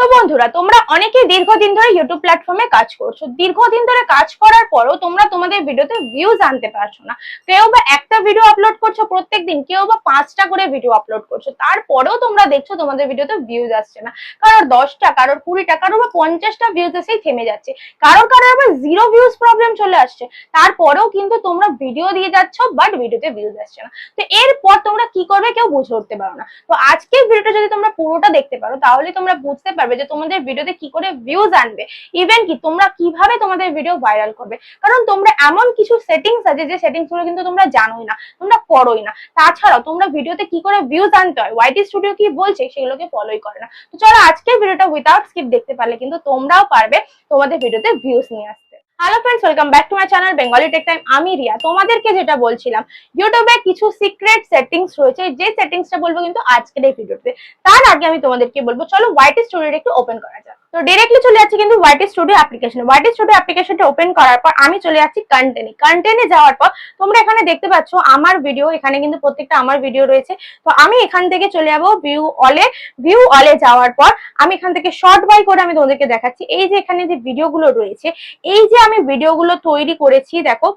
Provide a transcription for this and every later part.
তো বন্ধুরা, তোমরা অনেকেই দীর্ঘদিন ধরে ইউটিউব প্ল্যাটফর্মে কাজ করছ। দীর্ঘদিন ধরে কাজ করার পরও তোমরা তোমাদের ভিডিওতে ভিউজ আনতে পারছ না। কেউ বা একটা ভিডিও আপলোড করছ প্রত্যেকদিন, কেউ বা পাঁচটা করে ভিডিও আপলোড করছ। তারপরেও তোমরা দেখছ তোমাদের ভিডিওতে ভিউজ আসছে না। কারোর দশটা, কারোর কুড়িটা, কারোর বা পঞ্চাশটা ভিউজ এসেই থেমে যাচ্ছে। কারোর কারোর আবার জিরো ভিউজ প্রবলেম চলে আসছে। তারপরেও কিন্তু তোমরা ভিডিও দিয়ে যাচ্ছ বাট ভিডিওতে ভিউজ আসছে না। তো এরপর তোমরা কি করবে কেউ বুঝে উঠতে পারো না। তো আজকের ভিডিওটা যদি তোমরা পুরোটা দেখতে পারো, তাহলে তোমরা বুঝতে পারবে যে তোমাদের ভিডিওতে কি করে ভিউজ আনবে। ইভেন কি, তোমরা কীভাবে তোমাদের ভিডিও ভাইরাল করবে। কারণ তোমরা এমন কিছু সেটিংস আছে যে সেটিংসগুলো কিন্তু তোমরা জানোই না, তোমরা করোই না। তাছাড়াও তোমরা ভিডিওতে কি করে ভিউজ আনতে হয় ওয়াইটি স্টুডিও কি বলছে সেগুলোকে ফলোই করে না। তো চলো আজকের ভিডিওটা উইদাউট স্কিপ দেখতে পারলে কিন্তু তোমরাও পারবে তোমাদের ভিডিওতে ভিউজ নিয়ে আসতে। Hello friends welcome back to my channel Bengali tech time আমি রিয়া, তোমাদেরকে যেটা বলছিলাম ইউটিউবে কিছু সিক্রেট সেটিংস রয়েছে, যে সেটিংসটা বলব কিন্তু আজকের এই ভিডিওতে তার আগে আমি তোমাদেরকে বলব, চলো হোয়াইট স্টুডিওটা একটু ওপেন করা যাক। তো ডিরেক্টলি চলে যাচ্ছি কিন্তু Y T studio application Y T studio অ্যাপ্লিকেশনটা ওপেন করার পর আমি চলে যাচ্ছি কন্টেন্টে কন্টেন্টে যাওয়ার পর তোমরা এখানে দেখতে পাচ্ছ আমার ভিডিও এখানে কিন্তু প্রত্যেকটা আমার ভিডিও রয়েছে। তো আমি এখান থেকে চলে যাব ভিউ অলে ভিউ অলে যাওয়ার পর আমি এখান থেকে শর্ট বাই করে আমি তোমাদেরকে দেখাচ্ছি। এই যে এখানে যে ভিডিওগুলো রয়েছে, এই যে আমি ভিডিওগুলো তৈরি করেছি, দেখো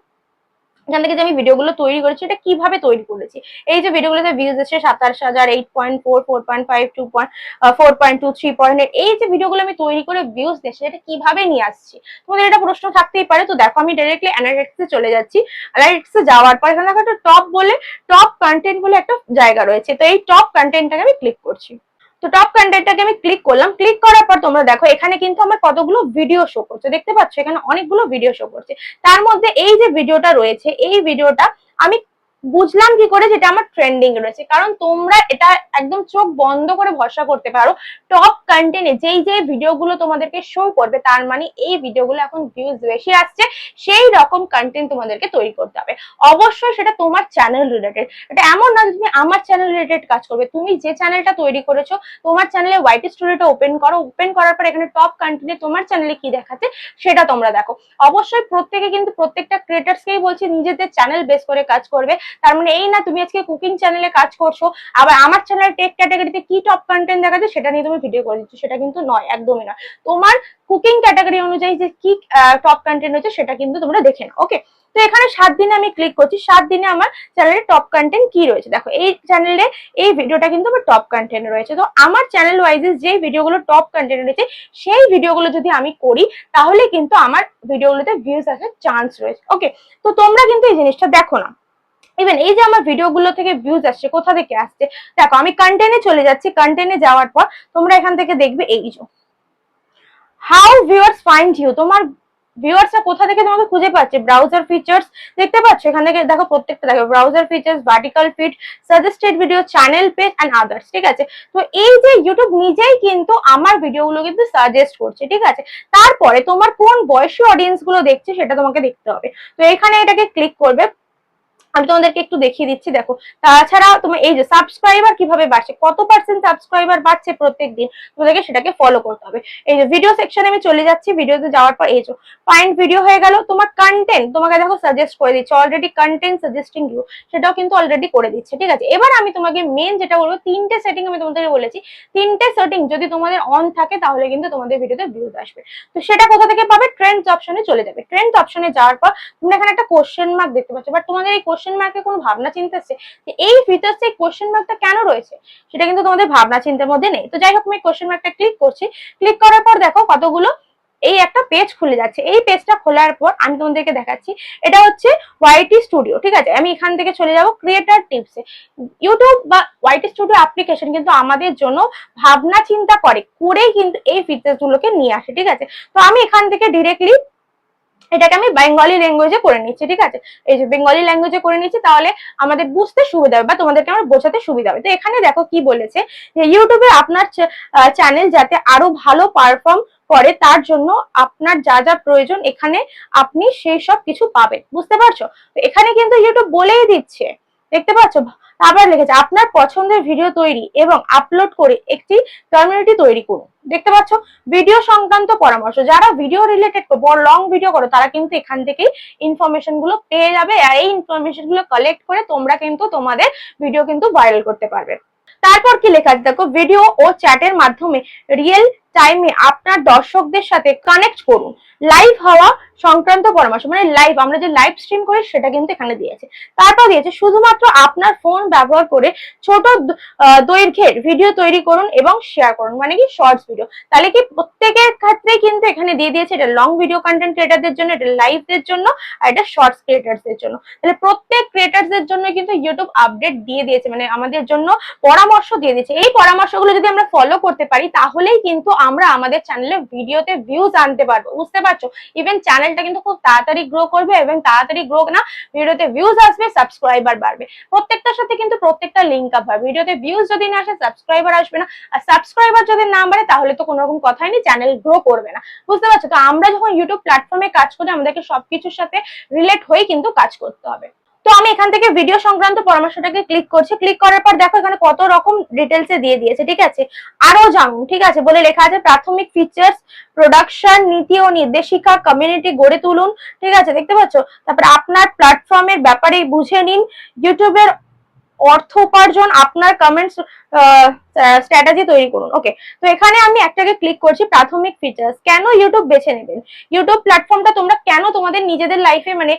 এখান থেকে যে আমি ভিডিওগুলো তৈরি করেছি, এটা কীভাবে তৈরি করেছি? এই যে ভিডিওগুলোতে ভিউজ এসেছে সাতাশ হাজার eight point four four point five two point four point two three point এই যে ভিডিওগুলো আমি তৈরি করে ভিউজ দিয়েছি, এটা কীভাবে নিয়ে আসছি? তোমাদের এটা প্রশ্ন থাকতেই পারে। তো দেখো, আমি ডাইরেক্টলি অ্যানালিটিক্সে চলে যাচ্ছি। অ্যানালিটিক্সে যাওয়ার পর এখানে দেখো একটা টপ বলে টপ কন্টেন্ট বলে একটা জায়গা রয়েছে। তো এই টপ কন্টেন্টটাকে আমি ক্লিক করছি। তো টপ কন্টেন্টটাকে আমি ক্লিক করলাম। ক্লিক করার পর তোমরা দেখো, এখানে কিন্তু আমার কতগুলো ভিডিও শো করছে। দেখতে পাচ্ছ? এখানে অনেকগুলো ভিডিও শো করছে। তার মধ্যে এই যে ভিডিওটা রয়েছে, এই ভিডিওটা আমি বুঝলাম কি করে যেটা আমার ট্রেন্ডিং রয়েছে। কারণ তোমরা এটা একদম চোখ বন্ধ করে ভরসা করতে পারো। টপ কন্টেন্টে যেই যে ভিডিওগুলো তোমাদেরকে শো করবে, তার মানে এই ভিডিওগুলো এখন ভিউজ বেশি আসছে, সেই রকম কন্টেন্ট তোমাদেরকে তৈরি করতে হবে। অবশ্যই সেটা তোমার চ্যানেল রিলেটেড এটা এমন না তুমি আমার চ্যানেল রিলেটেড কাজ করবে। তুমি যে চ্যানেলটা তৈরি করেছ, তোমার চ্যানেলে ওয়াইটি স্টুডিওটা ওপেন করো। ওপেন করার পর এখানে টপ কন্টেন্টে তোমার চ্যানেলে কি দেখাচ্ছে, সেটা তোমরা দেখো। অবশ্যই প্রত্যেকে কিন্তু প্রত্যেকটা ক্রিয়েটার্সকেই বলছি, নিজেদের চ্যানেল বেস করে কাজ করবে। তার মানে এই না তুমি আজকে কুকিং চ্যানেলে কাজ করছ, আবার আমার চ্যানেল টেক ক্যাটাগরিতে কি টপ কন্টেন্ট দেখাচ্ছে সেটা নিয়ে তুমি ভিডিও করে দিচ্ছ, সেটা কিন্তু নয়, একদমই নয়। তোমার কুকিং ক্যাটাগরি অনুযায়ী যে কি টপ কন্টেন্ট হচ্ছে সেটা কিন্তু তোমরা দেখে নাও ওকে তো এখানে সাত দিনে আমি ক্লিক করছি, সাত দিনে আমার চ্যানেলে টপ কন্টেন্ট কি রয়েছে? দেখো, এই চ্যানেলে এই ভিডিওটা কিন্তু আমার টপ কন্টেন্ট রয়েছে। তো আমার চ্যানেল ওয়াইজে যে ভিডিওগুলো টপ কন্টেন্ট রয়েছে, সেই ভিডিওগুলো যদি আমি করি, তাহলে কিন্তু আমার ভিডিওগুলোতে ভিউজ আসার চান্স রয়েছে ওকে তো তোমরা কিন্তু এই জিনিসটা দেখো না। ইভেন এই যে আমার ভিডিওগুলো থেকে ভিউজ আসছে, কোথা থেকে আসছে? দেখো, আমি কন্টেন্টে চলে যাচ্ছি কন্টেন্টে যাওয়ার পর তোমরা এখান থেকে দেখবে এই যে। হাউ ভিউয়ার্স ফাইন্ড ইউ তোমার ভিউয়ার্সরা কোথা থেকে তোমাকে খুঁজে পাচ্ছে? ব্রাউজার ফিচার্স দেখতে পাচ্ছ? এখান থেকে দেখো প্রত্যেকটা, দেখো browser features vertical fit suggested video channel page and others ঠিক আছে? তো এই যে ইউটিউব নিজেই কিন্তু আমার ভিডিওগুলো কিন্তু সাজেস্ট করছে, ঠিক আছে? তারপরে তোমার কোন বয়সী অডিয়েন্সগুলো দেখছে সেটা তোমাকে দেখতে হবে। তো এখানে এটাকে ক্লিক করবে আমি তোমাদেরকে একটু দেখিয়ে দিচ্ছি, দেখো। তাছাড়া তোমার এই যে সাবস্ক্রাইবার কীভাবে বাড়ছে, কত পার্সেন্ট সাবস্ক্রাইবার বাড়ছে প্রত্যেক দিন, তোমাদেরকে সেটাকে ফলো করতে হবে। এই যে ভিডিও সেকশনে আমি চলে যাচ্ছি ভিডিওতে যাওয়ার পর এই যে ফাইন্ড ভিডিও হয়ে গেল, তোমার কন্টেন্ট তোমাকে দেখো সাজেস্ট করে দিচ্ছে অলরেডি কন্টেন্ট সাজেস্টিং ইউ সেটাও কিন্তু অলরেডি করে দিচ্ছে, ঠিক আছে? এবার আমি তোমাকে মেন যেটা বলব, তিনটে সেটিং আমি তোমাদেরকে বলেছি। তিনটে সেটিং যদি তোমাদের অন থাকে, তাহলে কিন্তু তোমাদের ভিডিওতে ভিউজ আসবে। তো সেটা কোথা থেকে পাবে? ট্রেন্ডস অপশনে চলে যাবে। ট্রেন্ডস অপশনে যাওয়ার পর তোমরা এখানে একটা কোশ্চেন মার্ক দেখতে পাচ্ছ বাট তোমাদের এই কোশ্চেন মার্কে কোনো ভাবনা চিন্তা যে এই ফিচার্স কোশ্চেন মার্কটা কেন রয়েছে? সেটা কিন্তু তোমাদের ভাবনা চিন্তার মধ্যে নেই। তো যাই হোক, আমি কোশ্চেন মার্কটা ক্লিক করছি। ক্লিক করার পর দেখো কতগুলো এই একটা পেজ খুলে যাচ্ছে। এই পেজটা খোলার পর আমি তোমাদেরকে দেখাচ্ছি। এটা হচ্ছে ওয়াইটি স্টুডিও ঠিক আছে? আমি এখান থেকে চলে যাব ক্রিয়েটার টিপসে ইউটিউব বা ওয়াইটি স্টুডিও অ্যাপ্লিকেশন কিন্তু আমাদের জন্য ভাবনা চিন্তা করে, করেই কিন্তু এই ফিচার্স গুলোকে নিয়ে আসে, ঠিক আছে? তো আমি এখান থেকে ডিরেক্টলি এটাকে আমি বেঙ্গলি ল্যাঙ্গুয়েজে করে নিচ্ছি, ঠিক আছে? এই যে বেঙ্গলি ল্যাঙ্গুয়েজে করে নিচ্ছি, তাহলে আমাদের বুঝতে সুবিধা হবে বা তোমাদেরকে আমার বোঝাতে সুবিধা হবে। তো এখানে দেখো কি বলেছে যে ইউটিউবে আপনার চ্যানেল যাতে আরও ভালো পারফর্ম করে, তার জন্য আপনার যা যা প্রয়োজন, এখানে আপনি সেই সব কিছু পাবেন। বুঝতে পারছ? তো এখানে কিন্তু ইউটিউব বলেই দিচ্ছে। দেখতে পাচ্ছ? তারপর লিখেছে, আপনার পছন্দের ভিডিও তৈরি এবং আপলোড করে একটি কমিউনিটি তৈরি করুন। দেখতে পাচ্ছ ভিডিও সংক্রান্ত পরামর্শ। যারা ভিডিও রিলেটেড বড় লং ভিডিও করো, তারা কিন্তু এখান থেকেই ইনফরমেশনগুলো পেয়ে যাবে আর এই ইনফরমেশনগুলো কালেক্ট করে তোমরা কিন্তু তোমাদের ভিডিও কিন্তু ভাইরাল করতে পারবে। তারপর কি লেখা আছে? দেখো ভিডিও ও চ্যাটের মাধ্যমে রিয়েল টাইমে আপনার দর্শকদের সাথে কানেক্ট করুন। লাইভ হওয়া সংক্রান্ত পরামর্শ মানে লাইভ আমরা যে লাইভ স্ট্রিম করি সেটা কিন্তু এখানে দিয়েছে। তারপর দিয়েছে, শুধুমাত্র আপনার ফোন ব্যবহার করে ছোট দৈর্ঘ্যের ভিডিও তৈরি করুন এবং শেয়ার করুন মানে কি শর্টস ভিডিও তাহলে কি প্রত্যেকের ক্ষেত্রে কিন্তু এখানে দিয়ে দিয়েছে, এটা লং ভিডিও কন্টেন্ট ক্রিয়েটারদের জন্য, এটা লাইভদের জন্য, আর এটা শর্টস ক্রিয়েটারদের জন্য। তাহলে প্রত্যেক ক্রিয়েটারদের জন্য কিন্তু ইউটিউব আপডেট দিয়ে দিয়েছে মানে আমাদের জন্য পরামর্শ দিয়ে দিয়েছে। এই পরামর্শগুলো যদি আমরা ফলো করতে পারি, তাহলেই কিন্তু আমরা আমাদের চ্যানেলে ভিডিওতে ভিউজ আনতে পারব। বুঝতে পারছ? ইভেন চ্যানেলটা কিন্তু খুব তাড়াতাড়ি গ্রো করবে এবং তাড়াতাড়ি গ্রো না ভিডিওতে ভিউজ আসবে সাবস্ক্রাইবার বাড়বে। প্রত্যেকটার সাথে কিন্তু প্রত্যেকটা লিঙ্ক আপ হয় ভিডিওতে ভিউজ যদি না আসে সাবস্ক্রাইবার আসবে না, আর সাবস্ক্রাইবার যদি না বাড়ে, তাহলে তো কোনো রকম কথাই নেই চ্যানেল গ্রো করবে না। বুঝতে পারছ? তো আমরা যখন ইউটিউব প্ল্যাটফর্মে কাজ করি, আমাদেরকে সবকিছুর সাথে রিলেট হয়ে কিন্তু কাজ করতে হবে। তো আমি এখান থেকে ভিডিও সংক্রান্ত পরামর্শটাকে ক্লিক করছি। ক্লিক করার পর দেখো এখানে কত রকম ডিটেলস দিয়ে দিয়েছে, ঠিক আছে? আরও জানুন, ঠিক আছে? বলে লেখা আছে, প্রাথমিক ফিচার্স প্রোডাকশন নীতি ও নির্দেশিকা কমিউনিটি গড়ে তুলুন। ঠিক আছে? দেখতে পাচ্ছ? তারপর আপনার প্ল্যাটফর্মের ব্যাপারে বুঝে নিন। ইউটিউবের অর্থ উপার্জন আপনার কমেন্টস স্ট্র্যাটেজি তৈরি করুন। ওকে তো এখানে আমি একটাকে ক্লিক করছি প্রাথমিক ফিচার্স কেন ইউটিউব বেছে নেবেন? ইউটিউব প্ল্যাটফর্মটা তোমরা কেন তোমাদের নিজেদের লাইফে মানে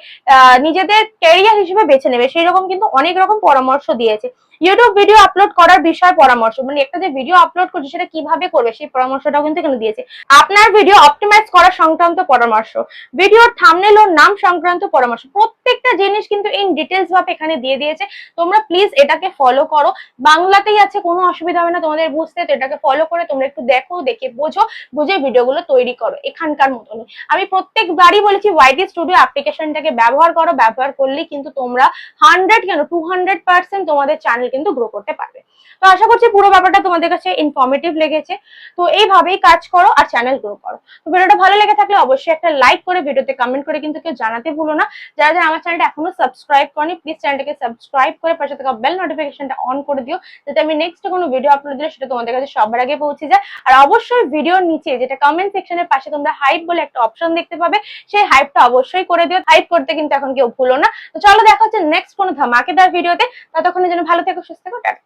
নিজেদের ক্যারিয়ার হিসেবে বেছে নেবে? সেই রকম কিন্তু অনেক রকম পরামর্শ দিয়েছে। ইউটিউব ভিডিও আপলোড করার বিষয় পরামর্শ মানে একটা যে ভিডিও আপলোড করছে সেটা কীভাবে করবে, সেই পরামর্শটাও কিন্তু এখানে দিয়েছে। আপনার ভিডিও অপটিমাইজ করা সংক্রান্ত পরামর্শ ভিডিওর থামনেল ও নাম সংক্রান্ত পরামর্শ প্রত্যেকটা জিনিস কিন্তু ইন ডিটেলস ভাবে এখানে দিয়ে দিয়েছে। তোমরা প্লিজ এটাকে ফলো করো। বাংলাতেই আছে, কোনো অসুবিধা হবে না। তোমাদের বুঝতে তো এটাকে ফলো করে তোমরা একটু দেখো, দেখে বোঝো, বুঝে ভিডিওগুলো তৈরি করো, এখানকার মতনই। আমি প্রত্যেকবারই বলেছি ওয়াইটি স্টুডিও অ্যাপ্লিকেশনটাকে ব্যবহার করো, ব্যবহার করলেই কিন্তু তোমরা হান্ড্রেড কেন টু হান্ড্রেড পার্সেন্ট তোমাদের চ্যানেল কিন্তু গ্রো করতে পারবে। তো আশা করছি পুরো ব্যাপারটা তোমাদের কাছে ইনফরমেটিভ লেগেছে। তো এইভাবেই কাজ করো আর চ্যানেল গ্রো করো। তো ভিডিওটা ভালো লেগে থাকলে অবশ্যই একটা লাইক করে, ভিডিওতে কমেন্ট করে কিন্তু কেউ জানাতে ভুলো না। যারা যারা আমার চ্যানেলটা এখনও সাবস্ক্রাইব করনি প্লিজ চ্যানেলটাকে সাবস্ক্রাইব করে পাশে থাকা বেল নোটিফিকেশনটা অন করে দিও, যাতে আমি নেক্সট কোনো ভিডিও আপলোড দিলে সেটা তোমাদের কাছে সবার আগে পৌঁছে যায়। আর অবশ্যই ভিডিওর নিচে যেটা কমেন্ট সেকশনের পাশে তোমরা হাইপ বলে একটা অপশন দেখতে পাবে, সেই হাইপটা অবশ্যই করে দিও। হাইপ করতে কিন্তু এখন কেউ ভুলো না। তো চলো দেখা হচ্ছে নেক্সট কোনো ধামাকেদার ভিডিওতে ততক্ষণের জন্য ভালো থেকো, সুস্থ থেকো, টাটা।